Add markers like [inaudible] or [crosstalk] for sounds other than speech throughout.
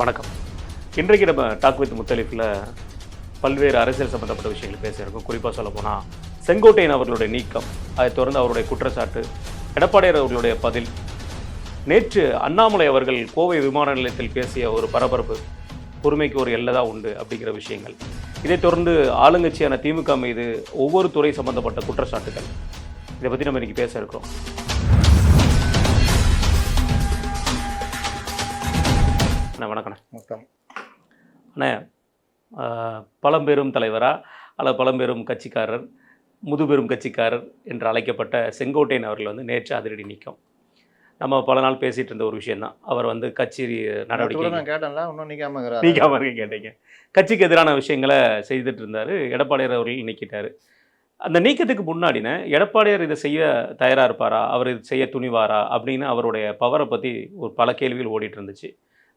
வணக்கம். இன்றைக்கு நம்ம டாக் வித் முத்தலிஃபில் பல்வேறு அரசியல் சம்பந்தப்பட்ட விஷயங்கள் பேசியிருக்கோம் குறிப்பாக சொல்ல போனால் செங்கோட்டையன் அவர்களுடைய நீக்கம் அதைத் தொடர்ந்து அவருடைய குற்றச்சாட்டு எடப்பாடியார் அவர்களுடைய பதில் நேற்று அண்ணாமலை அவர்கள் கோவை விமான நிலையத்தில் பேசிய ஒரு பரபரப்பு பொறுமைக்கு ஒரு எல்லதா உண்டு அப்படிங்கிற விஷயங்கள். இதைத் தொடர்ந்து ஆளுங்கட்சியான திமுக மீது ஒவ்வொரு துறை சம்பந்தப்பட்ட குற்றச்சாட்டுகள். இதை பற்றி நம்ம இன்னைக்கு பேச இருக்கிறோம். அண்ணா வணக்கண்ணே மொத்தம் அண்ணே பழம்பெரும் தலைவரா அல்லது பழம்பெரும் கட்சிக்காரர் முதுபெரும் கட்சிக்காரர் என்று அழைக்கப்பட்ட செங்கோட்டையன் அவர்கள் வந்து நேற்று அதிரடி நீக்கம். நம்ம பல நாள் பேசிட்டு இருந்த ஒரு விஷயம்தான். அவர் வந்து கட்சி கூட நடவடிக்கை நான் கேட்டேன்ல இன்னும் இருக்க கேட்டீங்க. கட்சிக்கு எதிரான விஷயங்களை செய்துட்டு இருந்தாரு. எடப்பாடியார் அவர்கள் நீக்கிட்டாரு. அந்த நீக்கத்துக்கு முன்னாடினே எடப்பாடியார் இதை செய்ய தயாரா இருப்பாரா? அவர் இது செய்ய துணிவாரா? அப்படின்னு அவருடைய பவரை பத்தி ஒரு பல கேள்விகள் ஓடிட்டு இருந்துச்சு.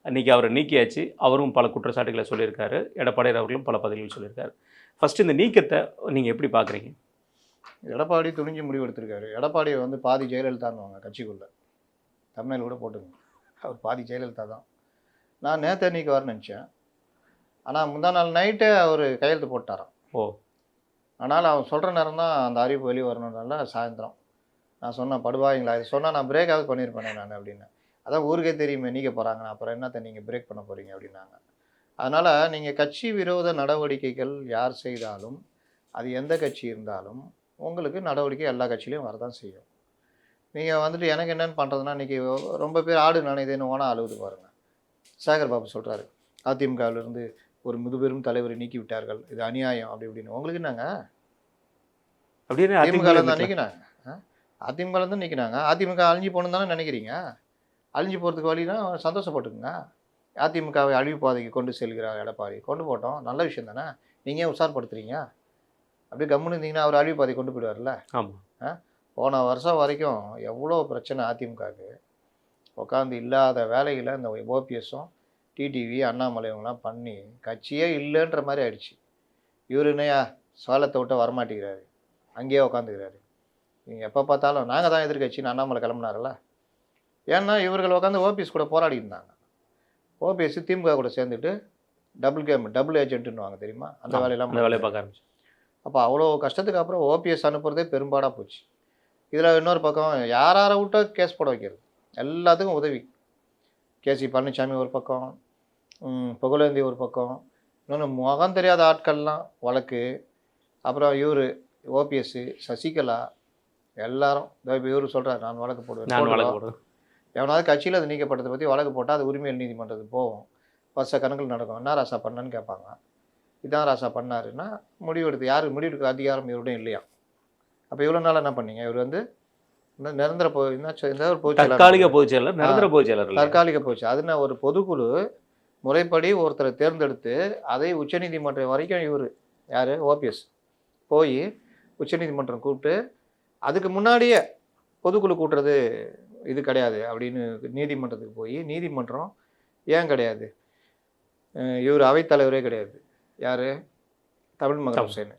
அன்னைக்கு அவரை நீக்கியாச்சு. அவரும் பல குற்றச்சாட்டுகளை சொல்லியிருக்காரு. எடப்பாடியார் அவர்களும் பல பதில்கள் சொல்லியிருக்காரு. ஃபர்ஸ்ட் இந்த நீக்கத்தை நீங்க எப்படி பாக்குறீங்க? எடப்பாடி துணிஞ்சு முடிவு எடுத்திருக்காரு. எடப்பாடியை வந்து பாதி ஜெயலலிதான்னுவாங்க கட்சிக்குள்ள. தமிழில் கூட போட்டுங்க. அவர் பாதி ஜெயலலிதா தான். நான் நேற்று அன்னைக்கு வரேன்னு நினச்சேன். ஆனால் முந்தா நாள் நைட்டே அவர் கையெழுத்து போட்டாராம். ஓ. ஆனால் அவன் சொல்கிற நேரம் தான் அந்த அறிவிப்பு வெளியே வரணுன்றனால சாயந்தரம். நான் சொன்னேன் படுவாங்களா இது சொன்னால் நான் பிரேக்காவது பண்ணியிருப்பேனே நான் அப்படின்னு. அதான் ஊருக்கே தெரியுமே நீக்க போகிறாங்க அப்புறம் என்னத்தை நீங்கள் பிரேக் பண்ண போகிறீங்க அப்படின்னாங்க. அதனால் நீங்கள் கட்சி விரோத நடவடிக்கைகள் யார் செய்தாலும் அது எந்த கட்சி இருந்தாலும் உங்களுக்கு நடவடிக்கை எல்லா கட்சியிலையும் வரதான் செய்யும். நீங்கள் வந்துட்டு எனக்கு என்னென்னு பண்ணுறதுனா இன்றைக்கி ரொம்ப பேர் ஆடு நினைதேன்னு ஓனா அழுகுது பாருங்கள் சேகர் பாபு சொல்கிறாரு அதிமுகவிலிருந்து ஒரு முதுபெரும் தலைவரை நீக்கி விட்டார்கள் இது அநியாயம் அப்படி இப்படின்னு. உங்களுக்கு என்னங்க? அப்படின்னு திமுக அதிமுக தான் நிற்கினாங்க அதிமுக தான் நிற்கினாங்க அதிமுக அழிஞ்சு போகணுன்னு தானே நினைக்கிறீங்க? அழிஞ்சு போகிறதுக்கு வழினா சந்தோஷப்பட்டுக்குங்க. அதிமுகவை அழிவு பாதைக்கு கொண்டு செல்கிறார் எடப்பாடி. கொண்டு போட்டோம். நல்ல விஷயம் தானே? நீங்கள் உஷார்படுத்துறீங்க? அப்படியே கம்முன்னு இருந்தீங்கன்னா அவர் அழிவு பாதை கொண்டு போயிடுவார்ல? ஆமா. போன வருஷம் வரைக்கும் எவ்வளோ பிரச்சனை அதிமுகவுக்கு. உட்காந்து இல்லாத வேலைகளை இந்த ஓபிஎஸும் டிடிவி அண்ணாமலை இவங்கெல்லாம் பண்ணி கட்சியே இல்லைன்ற மாதிரி ஆயிடுச்சு. இவர் என்னையா சோளத்தை விட்டு வரமாட்டேங்கிறாரு. அங்கேயே உட்காந்துக்கிறாரு நீங்கள் எப்போ பார்த்தாலும் நாங்கள் தான் எதிர்கட்சின்னு அண்ணாமலை கிளம்புனார்ல ஏன்னா இவர்கள் உட்காந்து ஓபிஎஸ் கூட போராடி இருந்தாங்க ஓபிஎஸ் திமுக கூட சேர்ந்துட்டு டபுள் கேம் டபுள் ஏஜென்ட்டுன்னு தெரியுமா? அந்த வேலையெல்லாம் அந்த வேலையை பார்க்க ஆரம்பிச்சு. அப்போ அவ்வளோ கஷ்டத்துக்கு அப்புறம் ஓபிஎஸ் அனுப்புறதே பெரும்பாடாக போச்சு. இதில் இன்னொரு பக்கம் யார் யாரை விட்டோ கேஸ் போட வைக்கிறது. எல்லாத்துக்கும் உதவி. கேசி பழனிசாமி ஒரு பக்கம் புகழேந்தி ஒரு பக்கம். இன்னொன்று முகம் தெரியாத ஆட்கள்லாம் வழக்கு. அப்புறம் இவர் ஓபிஎஸ் சசிகலா எல்லாரும். இப்போ இவர் சொல்கிறார் நான் வழக்கு போடுவேன். எவனாவது கட்சியில் அது நீக்கப்பட்டதை பற்றி வழக்கு போட்டால் அது உரிமையல் நீதிமன்றத்துக்கு போகும். வருஷ கணக்கில் நடக்கும். என்ன ராசா பண்ணான்னு கேட்பாங்க. இதான் ராசா பண்ணாருன்னா முடிவெடுத்து யார் முடிவெடுக்க அதிகாரம் இவருடைய இல்லையா? அப்போ இவ்வளோ நாள் என்ன பண்ணீங்க? இவர் வந்து இந்த நிரந்தர போ என்ன ஒரு பொதுச். தற்காலிக பொதுச் செயலர் நிரந்தர பொதுச் செயலர். தற்காலிக போச்சு அதுனா ஒரு பொதுக்குழு முறைப்படி ஒருத்தரை தேர்ந்தெடுத்து அதை உச்சநீதிமன்றம் வரைக்கும் இவர். யார்? ஓபிஎஸ். போய் உச்சநீதிமன்றம் கூப்பிட்டு அதுக்கு முன்னாடியே பொதுக்குழு கூட்டுறது இது கிடையாது அப்படின்னு நீதிமன்றத்துக்கு போய் நீதிமன்றம் ஏன் கிடையாது? இவர் அவைத்தலைவரே கிடையாது. யார்? தமிழ் மகன். ஹுசேன்.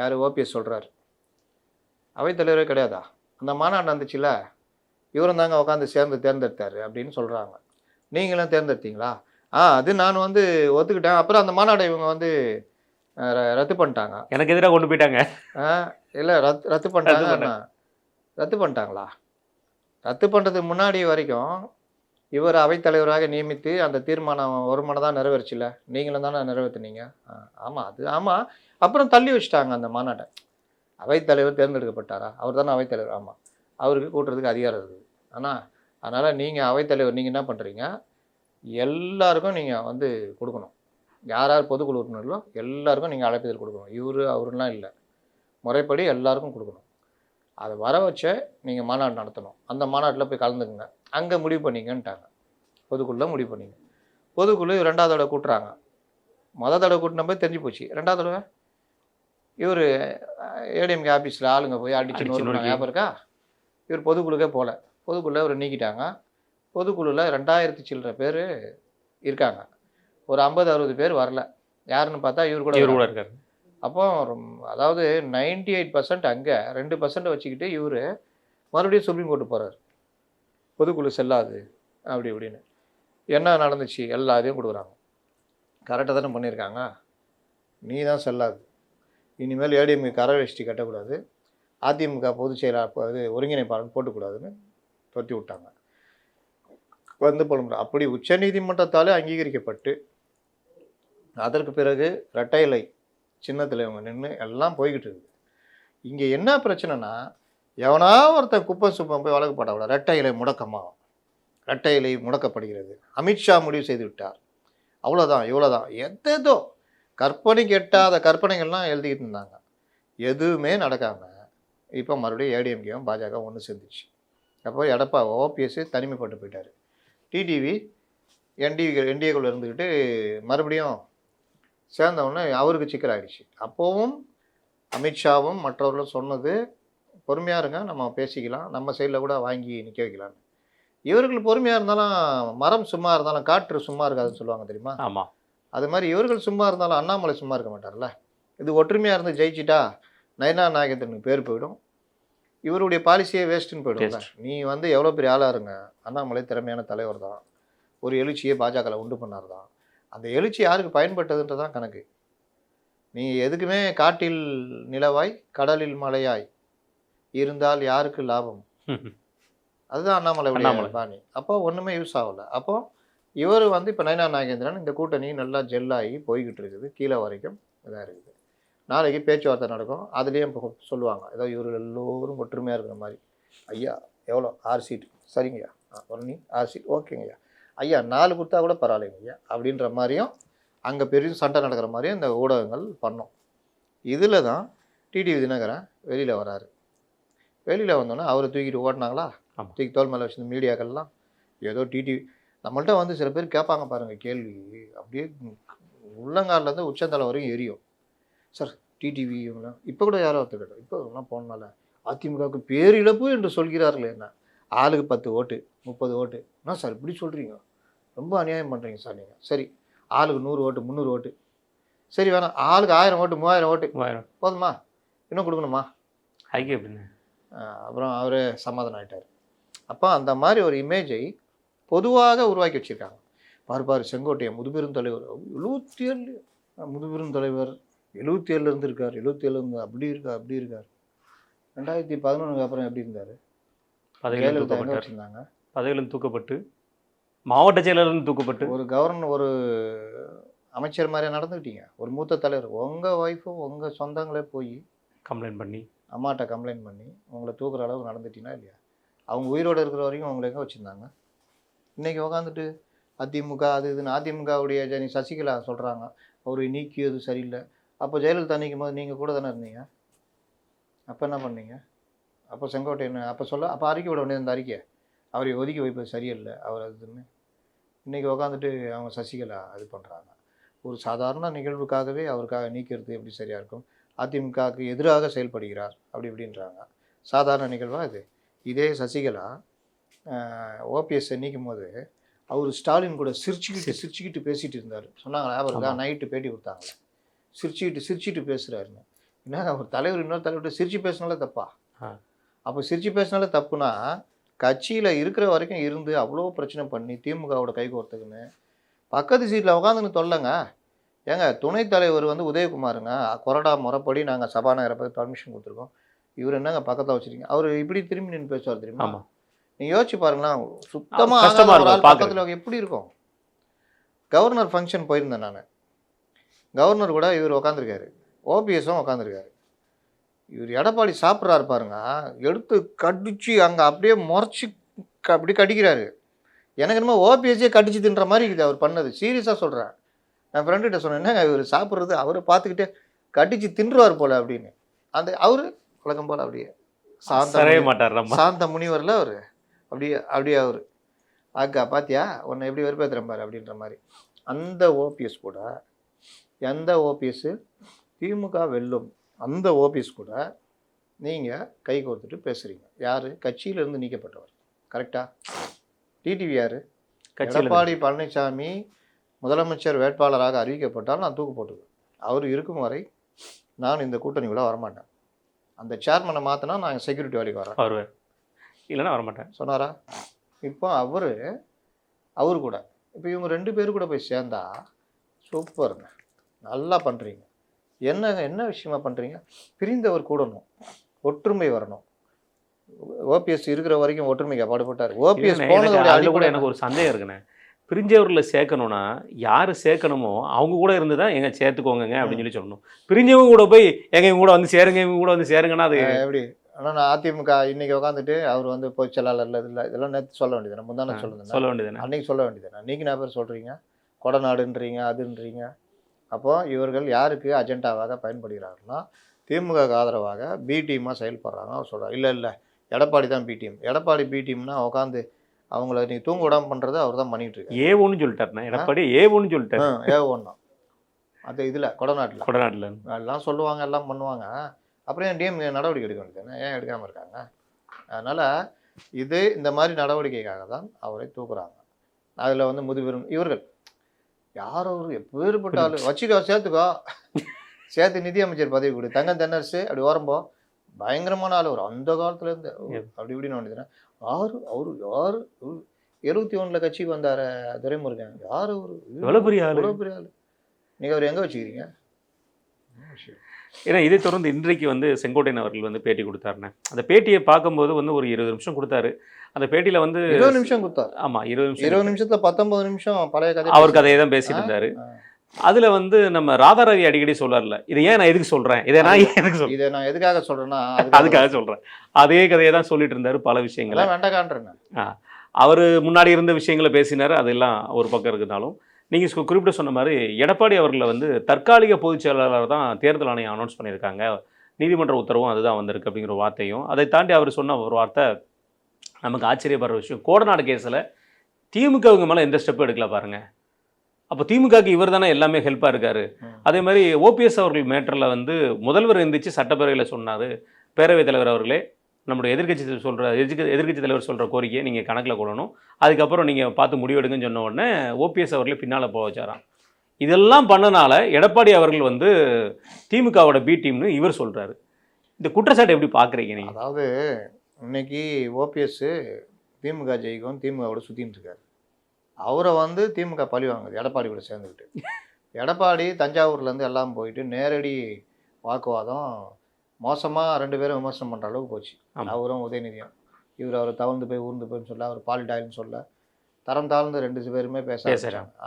யார்? ஓபிஎஸ் சொல்கிறார் அவைத்தலைவரே கிடையாதா? அந்த மாநாடு நடந்துச்சுல? இவரும் தாங்க உட்காந்து சேர்ந்து தேர்ந்தெடுத்தாரு அப்படின்னு சொல்கிறாங்க நீங்களும் தேர்ந்தெடுத்தீங்களா? ஆ அது நான் வந்து ஒத்துக்கிட்டேன். அப்புறம் அந்த மாநாடை இவங்க வந்து ரத்து பண்ணிட்டாங்க. எனக்கு எதிராக கொண்டு போயிட்டாங்க. ஆ இல்லை ரத்து ரத்து பண்ணிட்டாங்க. ரத்து பண்ணிட்டாங்களா? ரத்து பண்ணுறதுக்கு முன்னாடி வரைக்கும் இவர் அவைத்தலைவராக நியமித்து அந்த தீர்மானம் ஒரு மனதாக நிறைவேறிச்சில்ல நீங்களும் தானே நிறைவேற்றுனீங்க ஆமாம் அது ஆமாம் அப்புறம் தள்ளி வச்சுட்டாங்க அந்த மாநாட்டை. அவைத்தலைவர் தேர்ந்தெடுக்கப்பட்டாரா? அவர் தானே அவைத்தலைவர் ஆமாம் அவருக்கு கூட்டுறதுக்கு அதிகாரம் இருக்குது. ஆனால் அதனால் நீங்கள் அவைத்தலைவர் நீங்கள் என்ன பண்ணுறீங்க எல்லாருக்கும் நீங்கள் வந்து கொடுக்கணும். யார் யார் பொதுக்குழு உறுப்பினர்களோ எல்லாருக்கும் நீங்கள் அழைப்பிதழ் கொடுக்கணும். இவர் அவருலாம் இல்லை. முறைப்படி எல்லாருக்கும் கொடுக்கணும். அதை வர வச்ச நீங்கள் மாநாடு நடத்தணும். அந்த மாநாட்டில் போய் கலந்துக்குங்க. அங்கே முடிவு பண்ணிங்கன்ட்டாங்க. பொதுக்குழுல முடிவு பண்ணிங்க. பொதுக்குழு ரெண்டாவது தடவை கூட்டுறாங்க. மொதல் தடவை கூட்டின போய் தெரிஞ்சு போச்சு. ரெண்டாவது தடவை? இவர் ஏடிஎம்கே ஆஃபீஸில் ஆளுங்க போய் அடிச்சு நொறுக்கி. ஞாபகம் இருக்கா? இவர் பொதுக்குழுக்கே போகல பொதுக்குழுல இவர் நீக்கிட்டாங்க. பொதுக்குழுவில் ரெண்டாயிரத்தி சில்லற பேர் இருக்காங்க. ஒரு ஐம்பது அறுபது பேர் வரல. யாருன்னு பார்த்தா இவர் கூட இவர் கூட. இருக்காரு. அப்போ அதாவது நைன்டி எயிட் பர்சன்ட் அங்கே ரெண்டு பர்சன்ட் வச்சுக்கிட்டு இவர் மறுபடியும் சுப்ரீம் கோர்ட்டு போகிறார் பொதுக்குழு செல்லாது அப்படி இப்படின்னு. என்ன நடந்துச்சு? எல்லாத்தையும் கொடுக்குறாங்க. கரெக்டாக தானே பண்ணியிருக்காங்க. நீ தான் செல்லாது. இனிமேல் ஏடிஎம்கே கரை வேஷ்டி கட்டக்கூடாது. அதிமுக பொதுச் செயலாளர் இது ஒருங்கிணைப்பாளர் போட்டுக்கூடாதுன்னு தொட்டி விட்டாங்க. வந்து போல அப்படி உச்சநீதிமன்றத்தாலே அங்கீகரிக்கப்பட்டு அதற்கு பிறகு இரட்டை இலை சின்னத்தில் இவங்க நின்று எல்லாம் போய்கிட்டு இருக்குது. இங்கே என்ன பிரச்சனைனா எவனா ஒருத்தன் குப்பை சுப்பம் போய் வழக்கு போட விட ரெட்டை இலை முடக்கமாகும் ரெட்டை இலை முடக்கப்படுகிறது அமித்ஷா முடிவு செய்து விட்டார். அவ்வளோதான் இவ்வளோதான் எதேதோ கற்பனை கெட்டாத கற்பனைகள்லாம் எழுதிக்கிட்டு இருந்தாங்க. எதுவுமே நடக்காமல் இப்போ மறுபடியும் ஏடிஎம்கேவும் பாஜக ஒன்று சேர்ந்துச்சு. அப்போ எடப்பா ஓபிஎஸ் தனிமைப்பட்டு போயிட்டார் டிடிவி என்டி என்டிஏக்குள்ளே இருந்துக்கிட்டு மறுபடியும் சேர்ந்த உடனே அவருக்கு சிக்கலாயிடுச்சு. அப்போவும் அமித்ஷாவும் மற்றவர்களும் சொன்னது பொறுமையாக இருங்க நம்ம பேசிக்கலாம் நம்ம சைடில் கூட வாங்கி நிற்க வைக்கலான்னு இவர்கள் பொறுமையாக இருந்தாலும் மரம் சும்மா இருந்தாலும் காற்று சும்மா இருக்காதுன்னு சொல்லுவாங்க தெரியுமா? ஆமா. அது மாதிரி இவர்கள் சும்மா இருந்தாலும் அண்ணாமலை சும்மா இருக்க மாட்டார்ல? இது ஒற்றுமையாக இருந்து ஜெயிச்சிட்டா நயனா நாகேந்திரனுக்கு பேர் போயிடும். இவருடைய பாலிசியே வேஸ்ட்டுன்னு போயிடும்ல? நீ வந்து எவ்வளோ பெரிய ஆளாக இருங்க. அண்ணாமலை திறமையான தலைவர் தான் ஒரு எழுச்சியை பாஜகவில் உண்டு பண்ணார் தான் அந்த எழுச்சி யாருக்கு பயன்பட்டதுன்றதான் கணக்கு. நீ எதுக்குமே காட்டில் நிலவாய் கடலில் மலையாய். இருந்தால் யாருக்கு லாபம்? [laughs] அதுதான் அண்ணாமலை. பாணி. அப்போ ஒன்றுமே யூஸ் ஆகல. அப்போ இவர் வந்து இப்போ நயனா நாகேந்திரன் இந்த கூட்டணி நல்லா ஜெல்லாகி போய்கிட்டு இருக்குது. கீழே வரைக்கும் இதாக இருக்குது. நாளைக்கு பேச்சுவார்த்தை நடக்கும். அதுலேயும் சொல்லுவாங்க. ஏதோ இவர் எல்லோரும் ஒற்றுமையாக இருக்கிற மாதிரி. ஐயா எவ்வளோ? ஆறு சீட் சரிங்கய்யா. ஆ ஒன்னி ஆறு சீட் ஓகேங்கய்யா. ஐயா நாலு கொடுத்தா கூட பரவாயில்லைங்க ஐயா அப்படின்ற மாதிரியும் அங்கே பெரிய சண்டை நடக்கிற மாதிரியும் இந்த ஊடகங்கள் பண்ணோம். இதில் தான் டிடிவி தினகரன் வெளியில் வராரு. வெளியில் வந்தோன்னே அவரை தூக்கிட்டு ஓடினாங்களா ஆமா. தூக்கி தோல் மேலே வச்சிருந்த மீடியாக்கள்லாம். ஏதோ டிடிவி நம்மள்ட்ட வந்து சில பேர் கேட்பாங்க பாருங்க கேள்வி. அப்படியே உள்ளங்கால்லேருந்து உச்சந்தலை வரைக்கும் எரியும். சார் டிடிவி இவங்களாம் இப்போ கூட யாரோ ஒருத்தர் இப்போ இவங்களாம் போனனால அதிமுகவுக்கு பேரிழப்பு என்று சொல்கிறார்கள் என்ன? ஆளுக்கு பத்து ஓட்டு முப்பது ஓட்டு. என்ன சார் இப்படி சொல்கிறீங்க ரொம்ப அநியாயம் பண்ணுறீங்க சார் நீங்கள் சரி ஆளுக்கு நூறு ஓட்டு முந்நூறு ஓட்டு. சரி வேணாம். ஆளுக்கு ஆயிரம் ஓட்டு மூவாயிரம் ஓட்டு. மூவாயிரம். போதுமா? இன்னும் கொடுக்கணுமா? ஐக்கிய அப்படின்னு அப்புறம் அவர் சமாதானம் ஆயிட்டார். அப்போ அந்த மாதிரி ஒரு இமேஜை பொதுவாக உருவாக்கி வச்சுருக்காங்க. பாரு பாரு செங்கோட்டையன் முதுபெரும் தலைவர். எழுபத்தி ஏழு முதுபெரும் தலைவர். எழுபத்தி ஏழுல இருந்து இருக்கார். எழுபத்தி ஏழுல இருந்து அப்படி இருக்கார் அப்படி இருக்கார். ரெண்டாயிரத்தி பதினொன்றுக்கு அப்புறம் எப்படி இருந்தார்? தூக்கப்பட்டார். வச்சுருந்தாங்க. பதவியிலிருந்து தூக்கப்பட்டு மாவட்ட செயலரிலிருந்து தூக்கப்பட்டு. ஒரு கவர்னர் ஒரு அமைச்சர் மாதிரியா நடந்துக்கிட்டீங்க. ஒரு மூத்த தலைவர். உங்கள் ஒய்ஃபும் உங்கள் சொந்தங்களே போய் கம்ப்ளைண்ட் பண்ணி. அம்மாட்ட கம்ப்ளைண்ட் பண்ணி உங்களை தூக்குற அளவுக்கு நடந்துட்டீங்கன்னா இல்லையா? அவங்க உயிரோடு இருக்கிற வரைக்கும் அவங்களை எங்கே வச்சுருந்தாங்க? இன்றைக்கி உக்காந்துட்டு அதிமுக அது இதுன்னு அதிமுகவுடைய ஜனி சசிகலா சொல்கிறாங்க அவரை நீக்கியது சரியில்லை. அப்போ ஜெயலலிதா நீக்கும் போது நீங்கள் கூட தானே இருந்தீங்க? அப்போ என்ன பண்ணீங்க? அப்போ செங்கோட்டையன் அப்போ சொல்ல அப்போ அறிக்கை விட வேண்டியது அந்த அறிக்கை அவரை ஒதுக்கி வைப்பது சரியில்லை. அவர் அதுன்னு இன்றைக்கி உக்காந்துட்டு அவங்க சசிகலா இது பண்ணுறாங்க ஒரு சாதாரண நிகழ்வுக்காகவே அவருக்காக நீக்கிறது எப்படி சரியாக இருக்கும்? அதிமுகவுக்கு எதிராக செயல்படுகிறார் அப்படி இப்படின்றாங்க. சாதாரண நிகழ்வா இது? இதே சசிகலா ஓபிஎஸ்ஸை நீக்கும் போது அவர் ஸ்டாலின் கூட சிரிச்சுக்கிட்டு சிரிச்சுக்கிட்டு பேசிட்டு இருந்தார். சொன்னாங்களா அவருக்கா. நைட்டு பேட்டி கொடுத்தாங்களே? சிரிச்சுக்கிட்டு சிரிச்சுட்டு பேசுகிறாருன்னு என்ன அவர் தலைவர் இன்னொரு தலைவர்கிட்ட சிரிச்சு பேசினாலே தப்பா. அப்போ சிரிச்சு பேசினாலே தப்புனா கட்சியில் இருக்கிற வரைக்கும் இருந்து அவ்வளோ பிரச்சனை பண்ணி திமுகவோட கை கோர்த்துக்குன்னு பக்கத்து சீட்டில் உட்காந்துன்னு தொல்லைங்க. ஏங்க துணைத் தலைவர் வந்து உதயகுமாருங்க. கொறடா முறைப்படி நாங்கள் சபாநாயகரை பர்மிஷன் கொடுத்துருக்கோம். இவர் என்னங்க பக்கத்தில் வச்சிருக்கீங்க? அவர் இப்படி திரும்பி நின்று பேசுவார் தெரியுமா? ஆமா. நீங்க யோசிச்சு பாருங்களேன் சுத்தமா கஷ்டமா ஆகாத ஒரு இருக்கும் ஆள் பார்க்கறதுக்கு. பக்கத்துல எப்படி இருக்கும்? கவர்னர் ஃபங்க்ஷன் போயிருந்தேன் நான். கவர்னர் கூட இவர் உக்காந்துருக்காரு. ஓபிஎஸும் உக்காந்துருக்காரு. இவர் எடப்பாடி சாப்பிட்றாரு பாருங்க. எடுத்து கடிச்சு அங்கே அப்படியே முறைச்சி அப்படி கடிக்கிறாரு. எனக்கு என்னமோ ஓபிஎஸ்ஸே கடிச்சு தின்ற மாதிரி இருக்குது அவர் பண்ணது. சீரியஸாக சொல்கிறேன் என் ஃப்ரெண்டுகிட்ட சொன்னேன் என்னங்க இவர் சாப்பிட்றது? அவரை பார்த்துக்கிட்டே கடிச்சு தின்றுவார் போல அப்படின்னு. அந்த அவரு வழக்கம் போல அப்படியே சாந்த மாட்டார் சாந்த முனிவரில் அவர். அப்படியே அப்படியே அவர். அக்கா பாத்தியா? உன்னை எப்படி வெறுப்பேற்றுறேன் பாரு அப்படின்ற மாதிரி. அந்த ஓபிஎஸ் கூட எந்த ஓபிஎஸ் திமுக வெல்லும். அந்த ஓபிஎஸ் கூட நீங்கள் கை கோர்த்துட்டு பேசுகிறீங்க யார்? கட்சியிலேருந்து நீக்கப்பட்டவர். கரெக்டா? டிடிவி யார்? எடப்பாடி பழனிசாமி முதலமைச்சர் வேட்பாளராக அறிவிக்கப்பட்டால் நான் தூக்கு போட்டுக்குவேன் அவர் இருக்கும் வரை நான் இந்த கூட்டணிக்குள்ளே வரமாட்டேன். அந்த சேர்மனை மாற்றினா நான் செக்யூரிட்டி வரைக்கும் வரேன். வருவார் இல்லைன்னா வரமாட்டேன். சொன்னாரா? இப்போ அவர் அவர் கூட. இப்போ இவங்க ரெண்டு பேரும் கூட போய் சேர்ந்தா சூப்பருங்க. நல்லா பண்ணுறீங்க என்ன என்ன விஷயமா பண்ணுறீங்க பிரிந்தவர் கூடணும். ஒற்றுமை வரணும். ஓபிஎஸ் இருக்கிற வரைக்கும் ஒற்றுமைக்கு பாடுபட்டார். ஓபிஎஸ் போனதோட அதுல கூட எனக்கு ஒரு சந்தேகம் இருக்குண்ணே. பிரிஞ்சவர்களை சேர்க்கணும்னா யாரு சேர்க்கணுமோ அவங்க கூட இருந்து தான் எங்க சேர்த்துக்கோங்க அப்படின்னு சொல்லி சொல்லணும். பிரிஞ்சவங்க கூட போய் எங்க இவங்க கூட வந்து சேருங்க இவங்க கூட வந்து சேருங்கன்னா அது எப்படி? ஆனால் நான் அதிமுக இன்னைக்கு உட்காந்துட்டு அவர் வந்து பொதுச் செயலாளர் இல்லை இல்லை இதெல்லாம் நேற்று சொல்ல வேண்டியது முந்தான சொல்லுங்க சொல்ல வேண்டியதுண்ணே அன்னைக்கு சொல்ல வேண்டியது நீங்கள் நான் பேர் சொல்கிறீங்க கொடநாடுன்றீங்க அதுன்றீங்க? அப்போ இவர்கள் யாருக்கு அஜெண்டாவாக பயன்படுகிறார்கள்னா திமுக ஆதரவாக பி டீமாக செயல்படுறாங்க. அவர் சொல்கிறார் இல்லை இல்லை எடப்பாடி தான் பி டீம் எடப்பாடி பி டீம்னா உட்காந்து அவங்கள நீ தூங்க விடாம பண்ணுறதை அவர் தான் பண்ணிட்டு இருக்காரு. ஏ ஒன்னு சொல்லிட்டாருண்ணே. எடப்பாடி ஏ ஒன்னு சொல்லிட்டாரு. ஏ ஒன்றா அது இதில் கொடநாட்டில். கொடநாட்டுல. எல்லாம் சொல்லுவாங்க எல்லாம் பண்ணுவாங்க. அப்புறம் ஏன் டிஎம் நடவடிக்கை எடுக்க வேண்டியது ஏன் எடுக்காமல் இருக்காங்க? அதனால் இது இந்த மாதிரி நடவடிக்கைக்காக தான் அவரை தூக்குறாங்க. அதில் வந்து முதுபெரும் இவர்கள் யாரோ ஒரு எப்பேற்பட்ட ஆளு. வச்சுக்கோ சேர்த்துக்கோ. சேர்த்து நிதி அமைச்சர் பதவி கொடு. தங்கம் தென்னரசு அப்படி வரம்போ பயங்கரமான ஆள். ஒரு அந்த காலத்துல இருந்து. அப்படி இப்படின்னு வேண்டியதுன்னா யாரு அவரு யாரு? எழுபத்தி ஒண்ணுல கட்சிக்கு வந்தார துரைமுருகன். யாரு அவரு? எவ்வளவு பெரிய ஆளு? எவ்வளவு பெரிய ஆளு? நீங்க அவர் எங்க வச்சுக்கிறீங்க? ஏன்னா இதை தொடர்ந்து இன்றைக்கு வந்து செங்கோட்டையன் அவர்கள் வந்து பேட்டி கொடுத்தாருண்ணே. அந்த பேட்டியை பார்க்கும்போது வந்து ஒரு இருபது நிமிஷம் கொடுத்தாரு. அந்த பேட்டியில வந்து இருபது நிமிஷம் கொடுத்தாரு. ஆமா இருபது நிமிஷம் இருபது நிமிஷத்துல பத்தொன்பது நிமிஷம் பழைய கதை அவர் கதையை தான் பேசிட்டு இருந்தாரு. அதுல வந்து நம்ம ராதாரவி அடிக்கடி சொல்றாருல இதை ஏன் நான் எதுக்கு சொல்றேன்? இதை நான் எதுக்கு சொல்றேன்? இதை நான் எதுக்காக சொல்றேன்னா அதுக்காக சொல்றேன். அதே கதையை தான் சொல்லிட்டு இருந்தாரு பல விஷயங்களை. அதெல்லாம் வேண்டாக்கான்றேன் அவர் முன்னாடி இருந்த விஷயங்களை பேசினாரு அதெல்லாம் ஒரு பக்கம் இருந்தாலும் நீங்கள் குறிப்பிட்டு சொன்ன மாதிரி எடப்பாடி அவர்களை வந்து தற்காலிக பொதுச் செயலாளர் தான் தேர்தல் ஆணையம் அனௌன்ஸ் பண்ணியிருக்காங்க. நீதிமன்ற உத்தரவும் அதுதான் வந்திருக்கு அப்படிங்கிற வார்த்தையும். அதை தாண்டி அவர் சொன்ன ஒரு வார்த்தை நமக்கு ஆச்சரியப்படுற விஷயம். கோடநாடு கேஸில் திமுகவுங்க மேலே எந்த ஸ்டெப்பும் எடுக்கல பாருங்க. அப்போ திமுகவுக்கு இவர் தானே எல்லாமே ஹெல்ப்பாக இருக்காரு. அதே மாதிரி ஓபிஎஸ் அவர்கள் மேட்டரில் வந்து முதல்வர் எந்திரிச்சு சட்டப்பேரவையில் சொன்னார். பேரவைத் தலைவர் அவர்களே நம்முடைய எதிர்க்கட்சி சொல்கிற எதிர்க்க எதிர்க்கட்சி தலைவர் சொல்கிற கோரிக்கையை நீங்கள் கணக்கில் கொள்ளணும். அதுக்கப்புறம் நீங்கள் பார்த்து முடிவெடுங்கன்னு சொன்ன உடனே ஓபிஎஸ் அவர்களே பின்னால் போக வச்சாராம். இதெல்லாம் பண்ணனால எடப்பாடி அவர்கள் வந்து திமுகவோட பி டீம்னு இவர் சொல்கிறாரு இந்த குற்றச்சாட்டை எப்படி பார்க்குறீங்க நீங்கள் அதாவது இன்னைக்கு ஓபிஎஸ் திமுக ஜெயிக்கும் திமுகவோட சுத்தின்னு இருக்காரு. அவரை வந்து திமுக பழி வாங்குது எடப்பாடி கூட சேர்ந்துக்கிட்டு. எடப்பாடி தஞ்சாவூர்ல இருந்து எல்லாம் போயிட்டு நேரடி வாக்குவாதம் மோசமா ரெண்டு பேரும் விமர்சனம் பண்ற அளவுக்கு போச்சு. அவரும் உதயநிதியும். இவர் அவர் தவழ்ந்து போய் ஊர்ந்து போயின்னு சொல்ல அவர் பாலிடாயில்னு சொல்ல தரம் தாழ்ந்து ரெண்டு பேருமே பேச.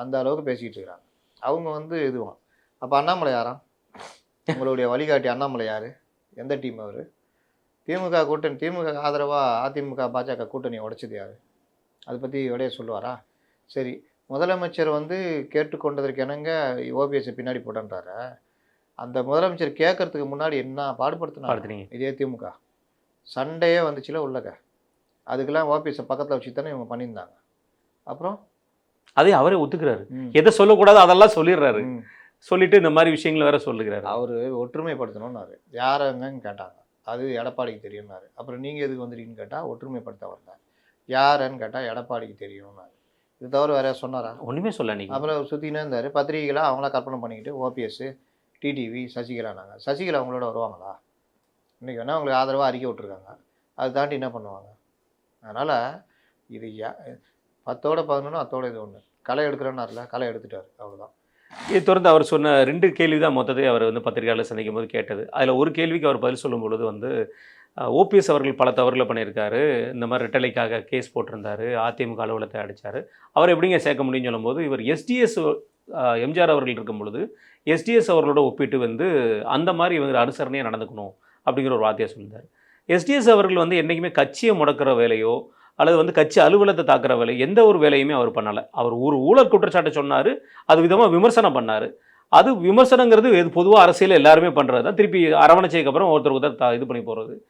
அந்த அளவுக்கு பேசிக்கிட்டு இருக்கிறாங்க அவங்க வந்து இதுவும் அப்போ அண்ணாமலை யாரா உங்களுடைய வழிகாட்டி அண்ணாமலை யாரு? எந்த டீம் அவர்? திமுக கூட்டணி திமுக ஆதரவா அதிமுக பாஜக கூட்டணி உடைச்சது யாரு? அதை பற்றி விடைய சொல்லுவாரா? சரி முதலமைச்சர் வந்து கேட்டுக்கொண்டதற்கு இணங்க ஓபிஎஸ் பின்னாடி போட்டன்றாரு? அந்த முதலமைச்சர் கேட்கறதுக்கு முன்னாடி என்ன பாடுபடுத்தினாரு? பார்த்துட்டீங்க இதே திமுக. சண்டையே வந்துச்சுல உள்ளக. அதுக்கெல்லாம் ஓபிஎஸ் பக்கத்தில் வச்சு தானே இவங்க பண்ணியிருந்தாங்க. அப்புறம்? அதே அவரே ஒத்துக்கிறாரு. எதை சொல்லக்கூடாது அதெல்லாம் சொல்லிடுறாரு. சொல்லிட்டு இந்த மாதிரி விஷயங்களை வேற சொல்லுகிறாரு. அவர் ஒற்றுமைப்படுத்தணும்னாரு. யாருங்கன்னு கேட்டாங்க. அது எடப்பாடிக்கு தெரியும்னாரு. அப்புறம் நீங்கள் எதுக்கு வந்துட்டீங்கன்னு கேட்டால் ஒற்றுமைப்படுத்த வந்தார் யாருன்னு கேட்டால் எடப்பாடிக்கு தெரியும்னாரு. இது தவிர வேற சொன்னாரா? ஒண்ணுமே சொல்ல நீங்க அப்புறம் சுற்றினே இருந்தார். பத்திரிகைலாம் அவங்களா கற்பனை பண்ணிக்கிட்டு ஓபிஎஸ் டிடிவி சசிகலானாங்க சசிகலா அவங்களோட வருவாங்களா? இன்றைக்கி வேணால் அவங்களுக்கு ஆதரவாக அறிக்கை விட்ருக்காங்க அதை தாண்டி என்ன பண்ணுவாங்க? அதனால் இது பத்தோட பதினொன்று அத்தோட இது ஒன்று களை எடுக்கிறேன்னார்ல களை எடுத்துட்டார். அவ்வளோதான் இதை தொடர்ந்து அவர் சொன்ன ரெண்டு கேள்வி தான் மொத்தத்தை அவர் வந்து பத்திரிகையாளர் சந்திக்கும் போது கேட்டது. அதில் ஒரு கேள்விக்கு அவர் பதில் சொல்லும் பொழுது வந்து ஓபிஎஸ் அவர்கள் பல தவறுகளை பண்ணியிருக்காரு. இந்த மாதிரி ரெட்டலைக்காக கேஸ் போட்டிருந்தார். அதிமுக அலுவலகத்தை அடித்தார் அவர் எப்படிங்க சேர்க்க முடியும்னு சொல்லும்போது இவர் எஸ்டிஎஸ் எம்ஜிஆர் அவர்கள் இருக்கும் பொழுது எஸ்டிஎஸ் அவர்களோட ஒப்பிட்டு வந்து அந்த மாதிரி இவங்க அனுசரணையாக நடந்துக்கணும் அப்படிங்கிற ஒரு வார்த்தையை சொல்லியிருந்தார். எஸ்டிஎஸ் அவர்கள் வந்து என்றைக்குமே கட்சியை முடக்கிற வேலையோ அல்லது வந்து கட்சி அலுவலகத்தை தாக்குற வேலை எந்த ஒரு வேலையுமே அவர் பண்ணலை. அவர் ஒரு ஊழல் குற்றச்சாட்டை சொன்னார் அது விதமாக விமர்சனம் பண்ணார். அது விமர்சனங்கிறது இது பொதுவாக அரசியல் எல்லாருமே பண்ணுறது தான். திருப்பி அரவணைச்சதுக்கு அப்புறம் ஒருத்தர் ஒருத்தர் தா- இது பண்ணி போகிறது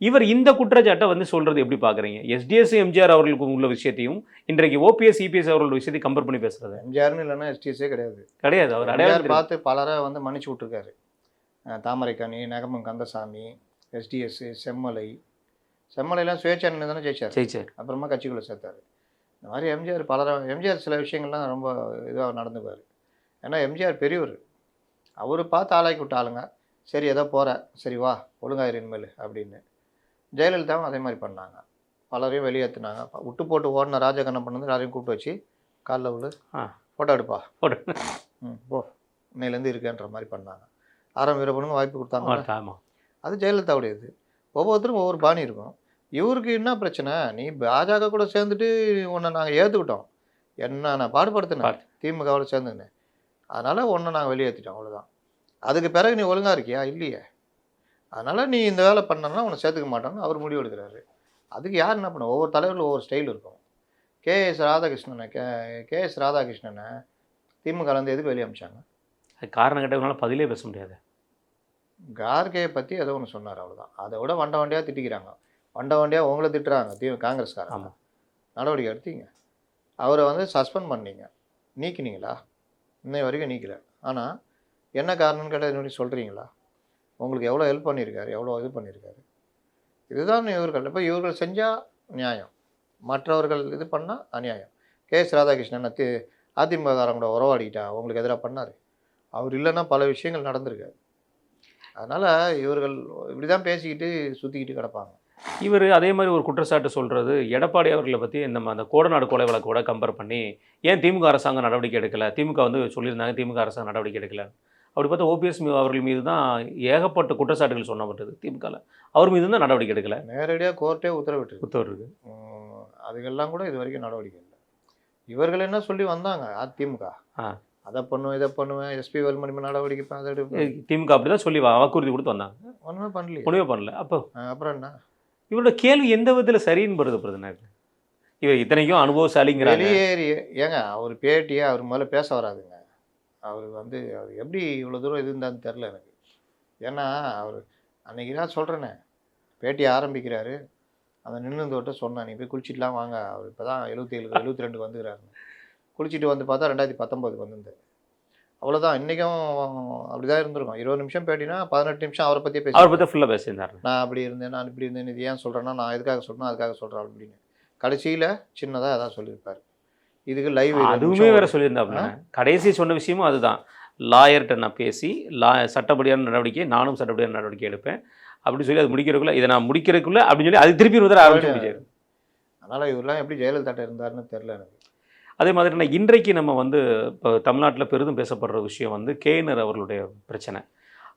இவர் இந்த குற்றச்சாட்டை வந்து சொல்கிறது எப்படி பார்க்குறீங்க எஸ்டிஎஸ் எம்ஜிஆர் அவர்களுக்கு உள்ள விஷயத்தையும் இன்றைக்கு ஓபிஎஸ் இபிஎஸ் அவர்களோட விஷயத்தையும் கம்பேர் பண்ணி பேசுறது. எம்ஜிஆர்னு இல்லைன்னா எஸ்டிஎஸ்ஸே கிடையாது. கிடையாது அவர் அடையாளம். பார்த்து பலரை வந்து மன்னிச்சு விட்ருக்காரு அஹ் தாமரைக்கனி நகமம் கந்தசாமி எஸ்டிஎஸ் செம்மலை செம்மலைலாம் சுயேட்சை தானே ஜெயிச்சார். சரி சரி அப்புறமா கட்சிக்குள்ளே சேர்த்தாரு. இந்த மாதிரி எம்ஜிஆர் பலரை எம்ஜிஆர் சில விஷயங்கள்லாம் ரொம்ப இதுவாக நடந்துக்குவார். ஏன்னா எம்ஜிஆர் பெரியவர். அவர் பார்த்து ஆளாக்கி விட்ட ஆளுங்க. சரி ஏதோ போகிற சரி வா ஒழுங்காயிரு இனிமேல் அப்படின்னு. ஜெயலலிதாவும் அதே மாதிரி பண்ணாங்க. பலரையும் வெளியேற்றினாங்க விட்டு போட்டு ஓடின ராஜகண்ணப்பன் வந்து எல்லாரையும் கூப்பிட்டு வச்சு காலில் ஆ. ஃபோட்டோ எடுப்பா. போடு. ம் போ. இன்னையிலேருந்து இருக்கேன்ற மாதிரி பண்ணாங்க. ஆரம் வீரப்பனுங்க வாய்ப்பு கொடுத்தாங்க அது ஜெயலலிதாவுடையது. ஒவ்வொருத்தரும் ஒவ்வொரு பாணி இருக்கும். இவருக்கு என்ன பிரச்சனை? நீ பாஜக கூட சேர்ந்துட்டு உன்னை நாங்கள் ஏற்றுக்கிட்டோம் என்ன நான் பாடுபடுத்தினேன்? பாடு. திமுகவோட சேர்ந்துக்கினேன். அதனால் உன்னை நாங்கள் வெளியேற்றிட்டோம் அவ்வளோதான் அதுக்கு பிறகு நீ ஒழுங்கா இருக்கியா? இல்லையே. அதனால் நீ இந்த வேலை பண்ணனா உன்னை சேர்த்துக்க மாட்டோம்னு அவர் முடிவு எடுக்கிறாரு. அதுக்கு யார் என்ன பண்ண ஒவ்வொரு தலைவர்களும் ஒவ்வொரு ஸ்டைல் இருக்கும். கே எஸ் ராதாகிருஷ்ணனை கே கே எஸ் ராதாகிருஷ்ணனை திமுகலேருந்து எதுக்கு வெளியே அமிச்சாங்க? அது காரணம் கேட்டவங்களால பதிலே பேச முடியாது. கார்கேயை பற்றி ஏதோ ஒன்று சொன்னார் அவ்வளோதான் அதை விட வண்ட வண்டியாக திட்டிக்கிறாங்க. வண்ட வண்டியாக உங்களை திட்டுறாங்க தி காங்கிரஸ்காரங்க. ஆமா. நடவடிக்கை எடுத்தீங்க. அவரை வந்து சஸ்பெண்ட் பண்ணீங்க. நீக்கினீங்களா? இன்னை வரைக்கும் நீக்கல. ஆனால் என்ன காரணம்னு கேட்டால் இன்னொரு சொல்கிறீங்களா உங்களுக்கு எவ்வளோ ஹெல்ப் பண்ணியிருக்காரு? எவ்வளோ இது பண்ணியிருக்காரு? இதுதான் இவர்கள். இப்போ இவர்கள் செஞ்சால் நியாயம். மற்றவர்கள் இது பண்ணால் அநியாயம். கே எஸ் ராதாகிருஷ்ணன் அதிமுககாரங்களோட உறவாடிக்கிட்டா உங்களுக்கு எதிராக பண்ணார்? அவர் இல்லைன்னா பல விஷயங்கள் நடந்திருக்காது. அதனால் இவர்கள் இப்படி தான் பேசிக்கிட்டு சுற்றிக்கிட்டு கிடப்பாங்க. இவர் அதே மாதிரி ஒரு குற்றச்சாட்டு சொல்றது எடப்பாடி அவர்களை பற்றி நம்ம அந்த கோடநாடு கொலை வழக்கோட கம்பேர் பண்ணி ஏன் திமுக அரசாங்கம் நடவடிக்கை எடுக்கல? திமுக வந்து சொல்லியிருந்தாங்க திமுக அரசாங்கம் நடவடிக்கை எடுக்கல. அப்படி பார்த்தா ஓபிஎஸ் அவர்கள் மீது தான் ஏகப்பட்ட குற்றச்சாட்டுகள் சொன்னப்பட்டது திமுகவில் அவர் மீது தான் நடவடிக்கை எடுக்கல. நேரடியாக கோர்ட்டே உத்தரவிட்டு உத்தரவு இருக்கு அதுக்கெல்லாம் கூட இது வரைக்கும் நடவடிக்கை இல்லை. இவர்கள் என்ன சொல்லி வந்தாங்க அதிமுக ஆ. அதை பண்ணுவேன் இதை பண்ணுவேன் எஸ்பி வேல்மணி நடவடிக்கை அதை எடுப்பேன். திமுக அப்படி தான் சொல்லி வாக்குறுதி கொடுத்து வந்தாங்க ஒன்றுமே பண்ணலையே. ஒன்றுமே பண்ணல. அப்போ? அப்புறம் என்ன? இவரோட கேள்வி எந்த விதத்தில் சரின்னு வருது பிரதமர் இவர் இத்தனைக்கும் அனுபவசாலிங்கிறாங்க. வெளியேறி ஏங்க அவர் பேட்டியே அவர் மேலே பேச வராதுங்க. அவர் வந்து அவர் எப்படி இவ்வளோ தூரம் இது இருந்தான்னு தெரில எனக்கு. ஏன்னா அவர் அன்னைக்கு நான் சொல்கிறேனே பேட்டி ஆரம்பிக்கிறாரு. அந்த நின்று தொட்டு சொன்னேன் நீ போய் குளிச்சிட்டுலாம் வாங்க. அவர் இப்போ தான் எழுபத்தி ஏழு எழுபத்தி ரெண்டுக்கு வந்துக்கிறாருன்னு. குளிச்சுட்டு வந்து பார்த்தா ரெண்டாயிரத்தி பத்தொம்போதுக்கு வந்திருந்தார் அவ்வளோதான் இன்றைக்கும் அப்படி தான் இருந்திருக்கும். இருபது நிமிஷம் பேட்டினா பதினெட்டு நிமிஷம் அவரை பற்றியே பேசி அவரை பற்றி ஃபுல்லாக பேசியிருந்தார் நான் அப்படி இருந்தேன் நான் இப்படி இருந்தேன் இது ஏன் சொல்கிறேன்னா நான் எதுக்காக சொல்கிறேன் அதுக்காக சொல்கிறேன் அப்படின்னு. கடைசியில் சின்னதாக அதான் சொல்லியிருப்பார். இதுக்கு லைவ் அதுவுமே வேற சொல்லியிருந்தாப்புல. கடைசி சொன்ன விஷயமும் அதுதான். லாயர்கிட்ட நான் பேசி லா சட்டப்படியான நடவடிக்கை நானும் சட்டப்படியான நடவடிக்கை எடுப்பேன். அப்படின்னு சொல்லி அது முடிக்கிறதுக்குள்ள இதை நான் முடிக்கிறதுக்குள்ள அப்படின்னு சொல்லி அது திருப்பி ஒரு தடவை ஆரம்பிச்சு அதனால் இவரெல்லாம் எப்படி ஜெயலலிதாட்ட இருந்தாருன்னு தெரில எனக்கு. அதே மாதிரி இன்றைக்கு நம்ம வந்து இப்போ தமிழ்நாட்டில் பெரிதும் பேசப்படுற விஷயம் வந்து கேஎன்ஆர் அவர்களுடைய பிரச்சனை.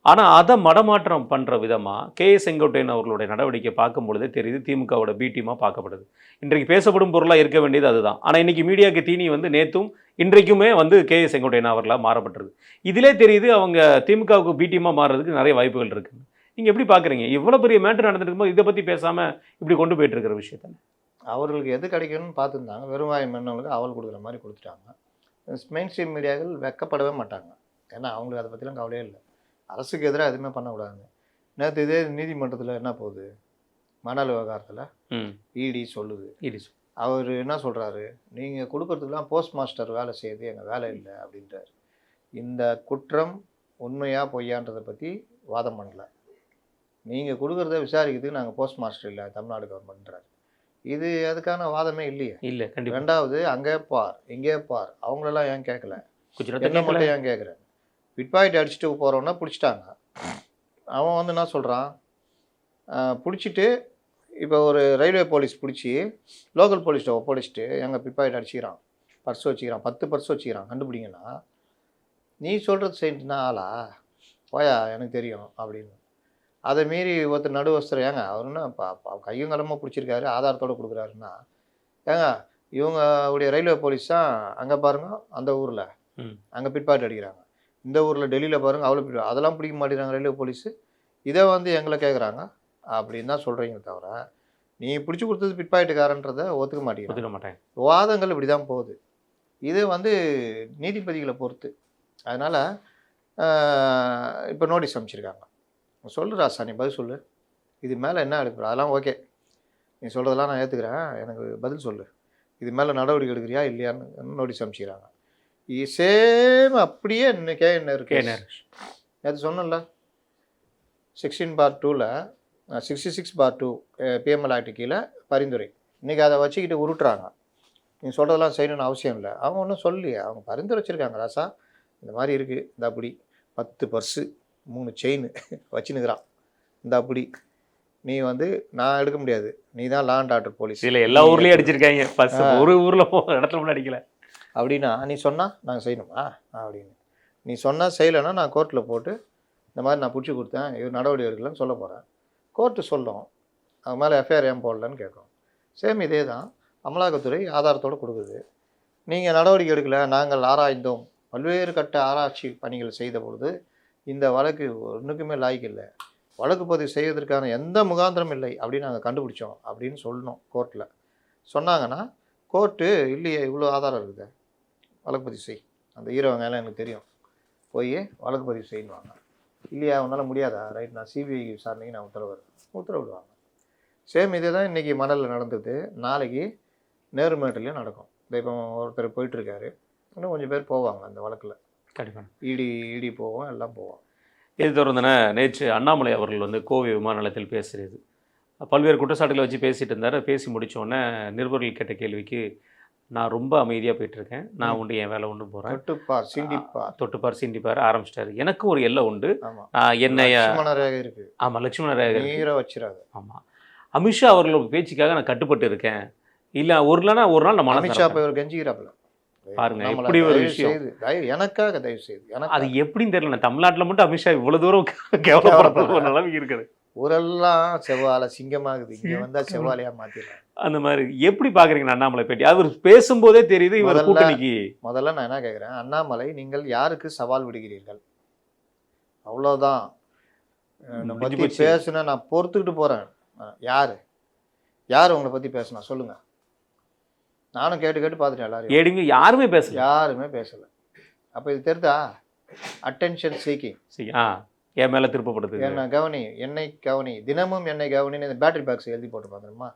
ஆனால் அதை மடமாற்றம் பண்ணுற விதமாக கே ஏ செங்கோட்டையன் அவர்களுடைய நடவடிக்கை பார்க்கும் பொழுதே தெரியுது திமுகவோட பீட்டியமாக பார்க்கப்படுது. இன்றைக்கு பேசப்படும் பொருளாக இருக்க வேண்டியது அதுதான். ஆனால் இன்றைக்கி மீடியாவுக்கு தீனி வந்து நேற்றும் இன்றைக்குமே வந்து கே செங்கோட்டையன் அவர்களாக மாறப்பட்டிருக்கு. இதிலே தெரியுது அவங்க திமுகவுக்கு பீட்டியமாக மாறுறதுக்கு நிறைய வாய்ப்புகள் இருக்குது நீங்கள் எப்படி பார்க்குறீங்க இவ்வளோ பெரிய மேட்ரு நடந்துருக்கும்போது இதை பற்றி பேசாமல் இப்படி கொண்டு போயிட்டு இருக்கிற விஷயத்தானே அவர்களுக்கு எது கிடைக்கணும்னு பார்த்துருந்தாங்க. வெறுவாய் மன்னவங்களுக்கு அவல் கொடுக்குற மாதிரி கொடுத்துட்டாங்க. மெயின் ஸ்ட்ரீம் மீடியாக்கள் வெக்கப்படவே மாட்டாங்க. ஏன்னா அவங்களுக்கு அதை பற்றிலாம் கவலையே இல்லை. அரசுக்கு எதிராக எதுவுமே பண்ணக்கூடாது. நேற்று இதே நீதிமன்றத்தில் என்ன போகுது? மணல் விவகாரத்தில் இடி சொல்லுது. இது அவர் என்ன சொல்கிறாரு நீங்கள் கொடுக்கறதுக்குலாம் போஸ்ட் மாஸ்டர் வேலை செய்யுது எங்கள் வேலை இல்லை அப்படின்றாரு. இந்த குற்றம் உண்மையா பொய்யான்றதை பற்றி வாதம் பண்ணல. நீங்கள் கொடுக்குறத விசாரிக்கிறதுக்கு நாங்கள் போஸ்ட் மாஸ்டர் இல்லை தமிழ்நாடு கவர்மெண்ட்றாரு இது அதுக்கான வாதமே இல்லையே. இல்லை கண்டிப்பாக ரெண்டாவது அங்கே பார் இங்கே பார். அவங்களெல்லாம் ஏன் கேட்கல? என்ன மட்டும் ஏன் கேட்குறேன் பிட்பாக்கெட் அடிச்சுட்டு போகிறவனா பிடிச்சிட்டாங்க. அவன் வந்து என்ன சொல்கிறான் பிடிச்சிட்டு இப்போ ஒரு ரயில்வே போலீஸ் பிடிச்சி லோக்கல் போலீஸ்கிட்ட ஒப்படைச்சிட்டு எங்கள் பிட்பாக்கெட் அடிச்சுக்கிறான். பர்ஸ் வச்சுக்கிறான் பத்து பர்ஸ் வச்சுக்கிறான். கண்டுபிடிங்கன்னா நீ சொல்கிறது செஞ்சுனா ஆளா? போயா எனக்கு தெரியும் அப்படின்னு. அதை மீறி ஒருத்தர் நடுவஸ்தர் ஏங்க அவருன்னா கையும் களமாக பிடிச்சிருக்காரு ஆதாரத்தோடு கொடுக்குறாருன்னா ஏங்க இவங்க உடைய ரயில்வே போலீஸ் தான் அங்கே பாருங்க அந்த ஊரில். அங்கே பிட்பாக்கெட் அடிக்கிறாங்க. இந்த ஊரில் டெல்லியில் பாருங்க அவ்வளோ பிட் அதெல்லாம் பிடிக்க மாட்டேங்கிறாங்க ரயில்வே போலீஸு. இதை வந்து எங்களை கேட்குறாங்க அப்படின்னு தான் சொல்கிறீங்க தவிர நீ பிடிச்சி கொடுத்தது பிட்பாக்கெட்டுக்காரன்றதை ஒத்துக்க மாட்டேங்கிறாங்க. ஒத்துக்க மாட்டேன். வாதங்கள் இப்படி தான் போகுது. இது வந்து நீதிபதிகளை பொறுத்து. அதனால் இப்போ நோட்டீஸ் அமைச்சிருக்காங்க சொல்லு ராசா நீ பதில் சொல்லு. இது மேலே என்ன எடுக்கிற? அதெல்லாம் ஓகே நீ சொல்கிறதெல்லாம் நான் ஏற்றுக்கிறேன் எனக்கு பதில் சொல்லு. இது மேலே நடவடிக்கை எடுக்கிறியா இல்லையான்னு நோட்டீஸ் அமைச்சிக்கிறாங்க சேம் அப்படியே இன்னைக்கே என்ன இருக்கு? நேற்று சொன்னேன்ல. சிக்ஸ்டீன் பார் டூவில் sixty six bar two PML act கீழே பரிந்துரை. இன்றைக்கி அதை வச்சுக்கிட்டு உருட்டுறாங்க. நீ சொல்கிறதெல்லாம் செய்யணும்னு அவசியம் இல்லை. அவங்க ஒன்றும் சொல்லலையே. அவங்க பரிந்துரை வச்சுருக்காங்க ராசா. இந்த மாதிரி இருக்குது இந்த அப்படி பத்து பர்ஸு மூணு செயின் வச்சுன்னுக்குறான். இந்த அப்படி. நீ வந்து நான் எடுக்க முடியாது. நீ தான் லாண்ட் ஆர்டர் போலீஸ் இதில் எல்லா ஊர்லேயும் அடிச்சிருக்காங்க. ஃபர்ஸ்ட் ஒரு ஊரில் போ இடத்துல மட்டும் அடிக்கல. அப்படின்னா நீ சொன்னால் நாங்கள் செய்யணுமா? அப்படின்னு. நீ சொன்னால் செய்யலைன்னா நான் கோர்ட்டில் போட்டு இந்த மாதிரி நான் பிடிச்சி கொடுத்தேன். இது நடவடிக்கை எடுக்கலன்னு சொல்ல போகிறேன் கோர்ட்டு சொல்லும். அது மேலே எஃப்ஐஆர் ஏன் போடலன்னு கேட்கும். சேம் இதே தான். அமலாக்கத்துறை ஆதாரத்தோடு கொடுக்குது. நீங்கள் நடவடிக்கை எடுக்கல. நாங்கள் ஆராய்ந்தோம். பல்வேறு கட்ட ஆராய்ச்சி பணிகள் செய்த பொழுது இந்த வழக்கு ஒன்றுக்குமே லாய்க்கு இல்லை. வழக்கு பதிவு செய்வதற்கான எந்த முகாந்திரம் இல்லை அப்படின்னு நாங்கள் கண்டுபிடிச்சோம் அப்படின்னு சொல்லணும் கோர்ட்டில் சொன்னாங்கன்னா கோர்ட்டு இல்லையே இவ்வளோ ஆதாரம் இருக்குது வழக்கு பதிவு செய். அந்த ஹீரோ மேலே எனக்கு தெரியும். போய் வழக்கு பதிவு செய்யணுவாங்க இல்லையா உன்னால் முடியாதா? ரைட் நான் சிபிஐ விசாரணைக்கு நான் உத்தரவு உத்தரவிடுவாங்க. சேம் இதே தான் இன்றைக்கி மணலில் நடந்தது. நாளைக்கு நேருமேட்டிலையும் நடக்கும். இப்போ ஒருத்தர் போயிட்டுருக்காரு இன்னும் கொஞ்சம் பேர் போவாங்க அந்த வழக்கில். கண்டிப்பாக இடி இடி போவோம் எல்லாம் போவோம். இது தொடர்ந்தன நேற்று அண்ணாமலை அவர்கள் வந்து கோவை விமான நிலையத்தில் பேசுகிறது பல்வேறு குற்றச்சாட்டுகளை வச்சு பேசிட்டு இருந்தார். பேசி முடிச்ச உடனே நிருபர்கள் கேட்ட கேள்விக்கு நான் ரொம்ப அமைதியாக போயிட்டுருக்கேன். நான் உண்டு என் வேலை உண்டு போகிறேன் தொட்டுப்பார் சிண்டிப்பார். தொட்டுப்பார் சிண்டிப்பார் ஆரம்பிச்சிட்டாரு. எனக்கும் ஒரு எல்லை உண்டு. ரேகை இருக்கு. ஆமாம் லட்சுமண ரேகை நீரை வச்சிடாது ஆமாம் அமித்ஷா அவர்களோட பேச்சுக்காக நான் கட்டுப்பட்டு இருக்கேன். இல்லை ஒரு நாள்னா ஒரு நாள் நான் அமித்ஷா ஒரு கெஞ்சிக்கிறாப்புல. பாருங்க, எப்படி ஒரு விஷயம். எனக்காக தயவு செய்து எனக்கு அது எப்படின்னு தெரியல தமிழ்நாட்டில் மட்டும் அமித்ஷா இவ்வளவு தூரம் கேவலப்படுற நிலைமை இருக்குது. ஊரெல்லாம் செவ்வாழை சிங்கமாகுது. இங்க வந்தா செவ்வாழையா மாத்திடுறாங்க அந்த மாதிரி எப்படி பாக்குறீங்க அண்ணாமலை பேட்டி? அவர் பேசும்போதே தெரியுது இவர் கூட்டணிக்கு. முதல்ல நான் என்ன கேட்குறேன் அண்ணாமலை நீங்கள் யாருக்கு சவால் விடுகிறீர்கள்? அவ்வளோதான் போச்சு. பேசுனா நான் பொறுத்துக்கிட்டு போறேன். அஹ், யாரு? யார் உங்களை பத்தி பேசுனா? சொல்லுங்க. நானும் கேட்டு கேட்டு பார்த்துட்டேன் எல்லாரும் ஏடிங்க யாருமே பேசல? யாருமே பேசல. அப்ப இது தெரிதா? அட்டென்ஷன் சீக்கிங் ஆ என் மேல திருப்பப்படுது. என்ன கவனி என்னை கவனி தினமும் என்னை கவனின்னு இந்த பேட்டரி பாக்ஸ் எழுதி போட்டு பார்த்துருமா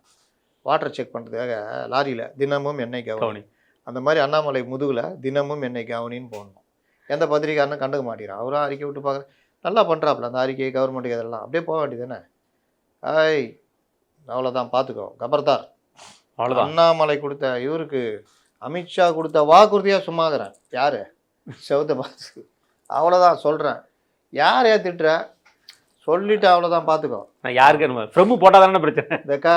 வாட்டர் செக் பண்ணுறதுக்காக லாரியில் தினமும் என்னை கவனி. அந்த மாதிரி அண்ணாமலை முதுகில் தினமும் என்னை கவனின்னு போடணும். எந்த பத்திரிக்காரனும் கண்டுக்க மாட்டேங்கிறான். அவரும் அறிக்கை விட்டு பார்க்குற நல்லா பண்ணுறாப்புல அந்த அறிக்கை கவர்மெண்ட்டுக்கு இதெல்லாம். அப்படியே போக வேண்டியது தானே? ஐய் அவ்வளோதான் பார்த்துக்கோ. கபர்தார். அண்ணாமலை கொடுத்த இவருக்கு அமித்ஷா கொடுத்த வாக்குறுதியாக சும்மாகிறேன் யாரு? செவத்த பார்த்து அவ்வளோதான் சொல்கிறேன் யார் திட்டுற? சொல்லிட்டு அவ்வளோதான் பார்த்துக்கோ நான் யாருக்கு நம்ம ஃப்ரம் போட்டாதானே பிரச்சனை. இந்த க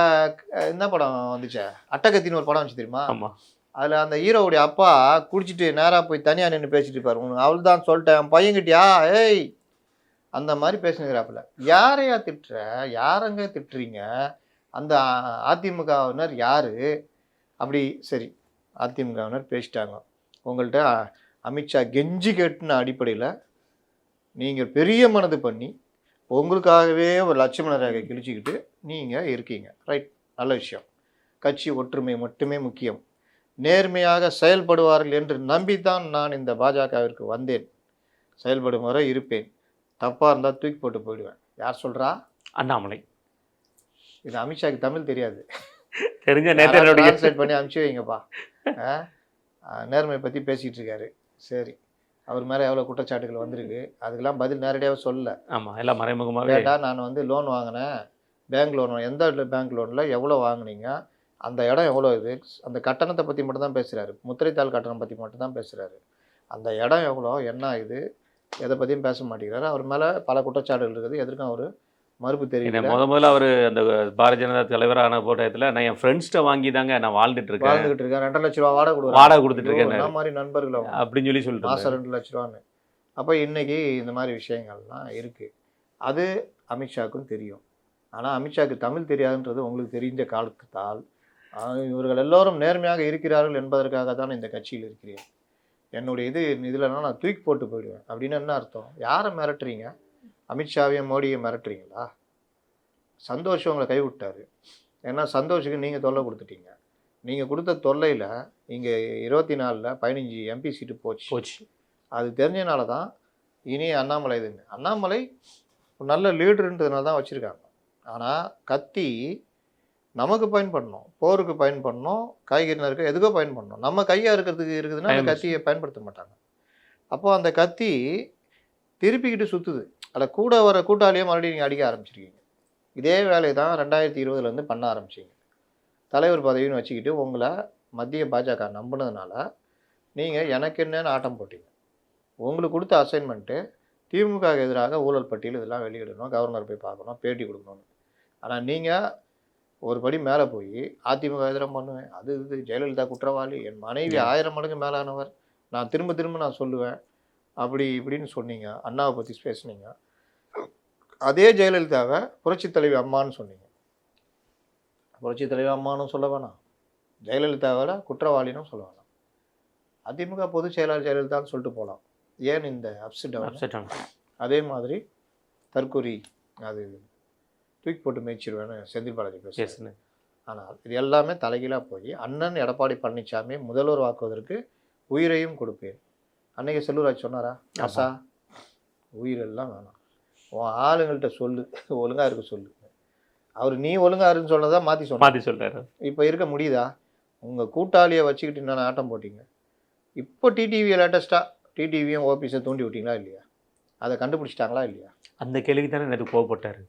என்ன படம் வந்துச்சே? அட்டகத்தின்னு ஒரு படம் வந்துச்சு தெரியுமா? ஆமா. அதில் அந்த ஹீரோவுடைய அப்பா குடிச்சிட்டு நேராக போய் தனியாக நின்று பேசிட்டு இருப்பாரு. உனக்கு அவள் தான் சொல்லிட்டேன் பையன்கிட்டயா ஏய்! அந்த மாதிரி பேசினுக்கிறாப்புல. யாரையா திட்டுற? யாரங்க திட்டுறீங்க? அந்த அதிமுகவினர் யார்? அப்படி சரி அதிமுகவினர் பேசிட்டாங்க. உங்கள்கிட்ட அமித்ஷா கெஞ்சி கேட்டுன அடிப்படையில் நீங்கள் பெரிய மனது பண்ணி உங்களுக்காகவே ஒரு லட்சுமண ரேகை கிழிச்சிக்கிட்டு நீங்கள் இருக்கீங்க. ரைட் நல்ல விஷயம். கட்சி ஒற்றுமை மட்டுமே முக்கியம். நேர்மையாக செயல்படுவார்கள் என்று நம்பித்தான் நான் இந்த பாஜகவிற்கு வந்தேன். செயல்படும் வரை இருப்பேன். தப்பாக இருந்தால் தூக்கி போட்டு போயிடுவேன். யார் சொல்கிறா அண்ணாமலை. இது அமித்ஷாக்கு தமிழ் தெரியாது. தெரிஞ்ச நேற்று பண்ணி அனுப்பிச்சு வைங்கப்பா. ஆ? ஆ, நேர்மை பற்றி பேசிகிட்டு இருக்காரு சரி. அவர் மேலே எவ்வளோ குற்றச்சாட்டுகள் வந்திருக்கு. அதுக்கெல்லாம் பதில் நேரடியாக சொல்லல. ஆமா எல்லாம் மறைமுகமாவே கேட்டா நான் வந்து லோன் வாங்கினேன். பேங்க் லோன் எந்த பேங்க் லோனில் எவ்வளோ வாங்குனீங்க? அந்த இடம் எவ்வளோ இது? அந்த கட்டணத்தை பற்றி மட்டும் தான் பேசுகிறாரு முத்திரைத்தாள் கட்டணம் பற்றி மட்டும் தான் பேசுகிறாரு அந்த இடம் எவ்வளோ என்ன இது? எதை பற்றியும் பேச மாட்டேங்கிறாரு. அவர் மேலே பல குற்றச்சாட்டுகள் இருக்குது. எதற்கும் அவர் மறுப்பு தெரியல முத முதல்ல அவர் அந்த பாரதிய ஜனதா தலைவரான போட்டத்தில் நான் என் ஃப்ரெண்ட்ஸ்கிட்ட வாங்கி தாங்க நான் வாழ்ந்துட்டு இருக்கேன். வாழ்ந்துகிட்டு இருக்கேன். ரெண்டரை லட்ச ரூபா வாடகை கொடுக்குறாரு வாடகை கொடுத்துட்டு இருக்கேன் மாதிரி நண்பர்கள்? அப்படின்னு சொல்லி சொல்லிட்டு மாதம் ரெண்டு லட்ச ரூபான்னு. அப்போ இன்னைக்கு இந்த மாதிரி விஷயங்கள்லாம் இருக்குது அது அமித்ஷாவுக்கும் தெரியும். ஆனால் அமித்ஷாவுக்கு தமிழ் தெரியாதுன்றது உங்களுக்கு தெரிந்த காலத்தால் இவர்கள் எல்லோரும் நேர்மையாக இருக்கிறார்கள் என்பதற்காக தான் இந்த கட்சியில் இருக்கிறேன். என்னுடைய இது இதில்னா நான் தூக்கி போட்டு போயிடுவேன். அப்படின்னு என்ன அர்த்தம்? யாரை மிரட்டுறீங்க? அமித்ஷாவையும் மோடியை மிரட்டுறீங்களா? சந்தோஷம் உங்களை கைவிட்டாரு. ஏன்னா சந்தோஷுக்கு நீங்கள் தொல்லை கொடுத்துட்டீங்க. நீங்கள் கொடுத்த தொல்லையில் இங்கே இருபத்தி நாலில் பதினஞ்சு எம்பி சீட்டு போச்சு. போச்சு. அது தெரிஞ்சனால தான் இனி அண்ணாமலை இதுன்னு. அண்ணாமலை நல்ல லீடருன்றதுனால தான் வச்சுருக்காங்க. ஆனால் கத்தி நமக்கு பயன்படணும் போருக்கு பயன்படணும் காய்கறி நறுக்க எதுக்கோ பயன்படணும் நம்ம கையாக இருக்கிறதுக்கு இருக்குதுன்னா அந்த. கத்தியை பயன்படுத்த மாட்டாங்க. அப்போ அந்த கத்தி திருப்பிக்கிட்டு சுற்றுது அதில் கூட வர கூட்டாளியை மறுபடியும் நீங்கள் அடிக்க ஆரம்பிச்சிருக்கீங்க. இதே வேலையை தான் ரெண்டாயிரத்தி இருபதுலேருந்து பண்ண ஆரம்பிச்சிங்க. தலைவர் பதவின்னு வச்சுக்கிட்டு உங்களை மத்திய பாஜக நம்பினதுனால நீங்கள் எனக்கு என்னன்னு ஆட்டம் போட்டீங்க. உங்களுக்கு கொடுத்த அசைன்மெண்ட்டு திமுக எதிராக ஊழல் பட்டியல் இதெல்லாம் வெளியிடணும் கவர்னர் போய் பார்க்கணும் பேட்டி கொடுக்கணும்னு. ஆனால் நீங்கள் ஒரு படி மேலே போய் அதிமுக எதிரம் பண்ணுவேன் அது இது ஜெயலலிதா குற்றவாளி என் மனைவி ஆயிரம் மடங்கு மேலானவர் நான் திரும்ப திரும்ப நான் சொல்லுவேன். அப்படி இப்படின்னு சொன்னீங்க அண்ணாவை பற்றி பேசுனீங்க. அதே ஜெயலலிதாவை புரட்சித் தலைவி அம்மான்னு சொன்னீங்க. புரட்சித் தலைவி அம்மானும் சொல்ல வேணாம். ஜெயலலிதாவில் குற்றவாளினும் சொல்ல வேணாம். அதிமுக பொதுச் செயலாளர் ஜெயலலிதான்னு சொல்லிட்டு போகலாம் ஏன் இந்த அப்செட் அப்செட் அதே மாதிரி தற்கொலை அது தூக்கி போட்டு மேய்ச்சிருவேன்னு செந்தில் பாலாஜி பேசுகிறேன் ஆனால் இது எல்லாமே தலைகீழாக போய் அண்ணன் எடப்பாடி பழனிசாமி முதல்வர் வாக்குவதற்கு உயிரையும் கொடுப்பேன். அன்னைக்கு செல்லூராஜ் சொன்னாரா? ஆசா உயிரெல்லாம் வேணாம். உன் ஆளுங்கள்ட்ட சொல்லு. ஒழுங்கா இருக்க சொல்லு. அவர் நீ ஒழுங்கா இருன்னு சொன்னதா மாற்றி சொன்னார் மாற்றி சொல்கிறாரு இப்போ இருக்க முடியுதா? உங்கள் கூட்டாளியை வச்சுக்கிட்டு என்ன ஆட்டம் போட்டீங்க? இப்போ டிடிவி லேட்டஸ்ட்டாக டிடிவியும் ஓபிஸை தூண்டி விட்டீங்களா இல்லையா? அதை கண்டுபிடிச்சிட்டாங்களா இல்லையா? அந்த கேள்விக்கு தானே நேற்று கோவப்பட்டாரு.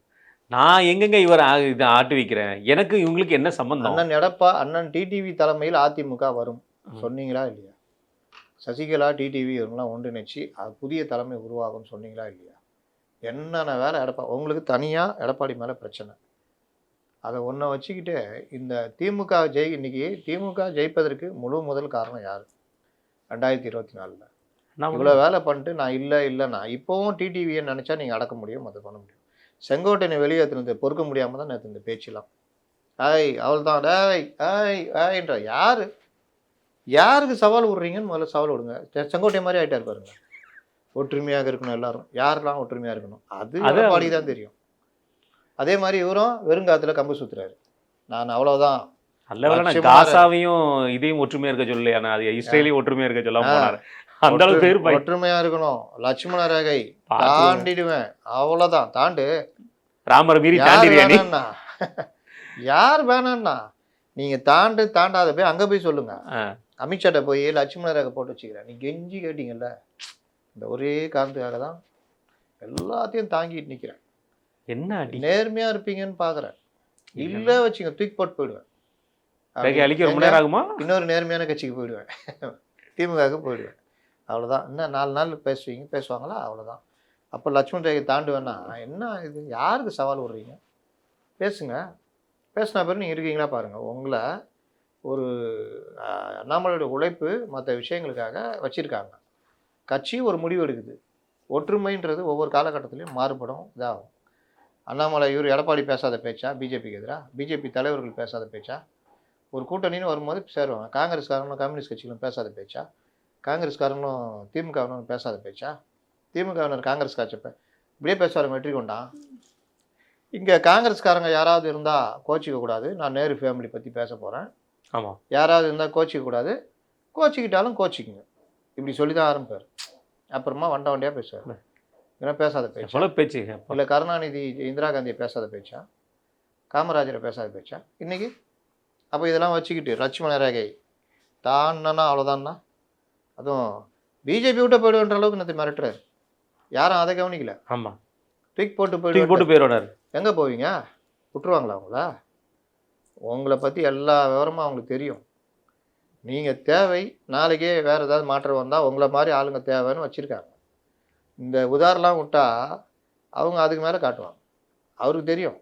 நான் எங்கெங்க இவர் ஆ- இதை ஆட்டி வைக்கிறேன்? எனக்கு இவங்களுக்கு என்ன சம்பந்தம்? அண்ணன் எடப்பா அண்ணன் டிடிவி தலைமையில் அதிமுக வரும். சொன்னீங்களா இல்லையா? சசிகலா டிடிவி இவங்கெல்லாம் ஒன்றிணைச்சு அது புதிய தலைமை உருவாகும்னு சொன்னீங்களா இல்லையா? என்னென்ன வேலை எடப்பா உங்களுக்கு தனியாக எடப்பாடி மேலே பிரச்சனை. அதை ஒன்றை வச்சுக்கிட்டு இந்த திமுக ஜெய் இன்னைக்கு திமுக ஜெயிப்பதற்கு முழு முதல் காரணம் யார்? ரெண்டாயிரத்தி இருபத்தி நாலில். நான் இவ்வளோ வேலை பண்ணிட்டு நான் இல்லை இல்லைண்ணா இப்போவும் டிடிவியை நினச்சா நீங்கள் அடக்க முடியும் அதை பண்ண முடியும். செங்கோட்டையனை வெளியேற்றினது பொறுக்க முடியாமல் தான் நேற்று இந்த பேச்செல்லாம். ஆய் அவள் தான் டேய் ஆய் ஆய்ன்ற யார்? யாருக்கு சவால் விட்றீங்கன்னு முதல்ல சவால் விடுங்க. செங்கோட்டை மாதிரி ஆகிட்டா பாருங்க. ஒற்றுமையாக இருக்கணும் எல்லாரும். யாரெல்லாம் ஒற்றுமையாக இருக்கணும்? அது எடப்பாடி தான் தெரியும். அதே மாதிரி இவரும் வெறுங்காத்துல கம்பு சுத்துறாரு. நான் அவ்வளோதான் நான் லட்சுமணன். காசாவையும் இதையும் ஒற்றுமையா இருக்க சொல்லலையா. அது இஸ்ரேலையும் ஒற்றுமையா இருக்க சொல்லாம. போனாரு. அந்த அளவு பேர் பய- ஒற்றுமையா இருக்கணும். லட்சுமண ரேகை. தாண்டிடுவேன். அவ்வளவுதான். தாண்டு. ராமரை மீறி வேணாம்னா யார் வேணாம்னா நீங்க தாண்டு தாண்டாத போய் அங்க போய் சொல்லுங்க. அமித்ஷாட்ட போய் லட்சுமண ரேகை போட்டு வச்சுக்கிறேன். நீ கெஞ்சி கேட்டீங்கல்ல. இந்த ஒரே காரணத்துக்காக தான் எல்லாத்தையும் தாங்கிட்டு நிக்கிறேன். என்ன அடி? நேர்மையா இருப்பீங்கன்னு பாக்குறேன். இல்ல வச்சுங்க தூக்கி போட்டு போயிடுவேன். அழிக்க ரொம்ப நேரம் ஆகுமா? இன்னொரு நேர்மையான கட்சிக்கு போயிடுவேன். திமுகவுக்கு போயிடுவேன். அவ்வளோதான் இன்னும் நாலு நாள் பேசுவீங்க பேசுவாங்களா? அவ்வளோதான் அப்போ லட்சுமண் ரேகை தாண்டுவேன்னா என்ன இது? யாருக்கு சவால் விடுறீங்க? பேசுங்க. பேசின பிறகு நீங்கள் இருக்கீங்களா பாருங்கள் உங்களை ஒரு அண்ணாமலையோட உழைப்பு மற்ற விஷயங்களுக்காக வச்சுருக்காங்க. கட்சி ஒரு முடிவு எடுக்குது. ஒற்றுமைன்றது ஒவ்வொரு காலகட்டத்திலையும் மாறுபடும் இதாகும். அண்ணாமலை இவர் எடப்பாடி பேசாத பேச்சா? பிஜேபிக்கு எதிராக பிஜேபி தலைவர்கள் பேசாத பேச்சா? ஒரு கூட்டணின்னு வரும்போது சேருவாங்க. காங்கிரஸ்காரங்களும் கம்யூனிஸ்ட் கட்சிகளும் பேசாத பேச்சா? காங்கிரஸ்காரங்களும் திமுகவினரும் பேசாத பேச்சா? திமுகவினர் காங்கிரஸ் காட்சப்ப இப்படியே பேசுவார் வெற்றி கொண்டான் இங்கே காங்கிரஸ்காரங்க யாராவது இருந்தால் கோச்சிக்க கூடாது. நான் நேரு ஃபேமிலி பற்றி பேச போகிறேன் ஆமா. யாராவது இருந்தால் கோச்சிக்க கூடாது. கோச்சிக்கிட்டாலும் கோச்சிக்குங்க. இப்படி சொல்லி தான் ஆரம்பிப்பார். அப்புறமா வண்ட வண்டியாக பேசுவார். ஏன்னா பேசாத பேச்சா. பேச்சு. இல்லை கருணாநிதி இந்திரா காந்தியை பேசாத பேச்சா? காமராஜரை பேசாத பேச்சா? இன்னைக்கு? அப்போ இதெல்லாம் வச்சுக்கிட்டு லட்சுமண ரேகை தான்னா அவ்வளோதான்னா அதுவும் பிஜேபி விட்டு போயிடுன்ற அளவுக்கு நேற்று மிரட்டுறாரு? யாரும் அதை கவனிக்கல. ஆமா. தூக்கி போட்டு போயிட்டு போட்டு போயிடுவாரு. எங்கே போவீங்க? விட்டுருவாங்களா அவங்கள? உங்களை பற்றி எல்லா விவரமும் அவங்களுக்கு தெரியும். நீங்கள் தேவை நாளைக்கே வேறு ஏதாவது மாற்றம் வந்தால் உங்களை மாதிரி ஆளுங்க தேவைன்னு வச்சுருக்காங்க. இந்த உதாரணம் விட்டால் அவங்க அதுக்கு மேலே காட்டுவாங்க. அவருக்கு தெரியும்.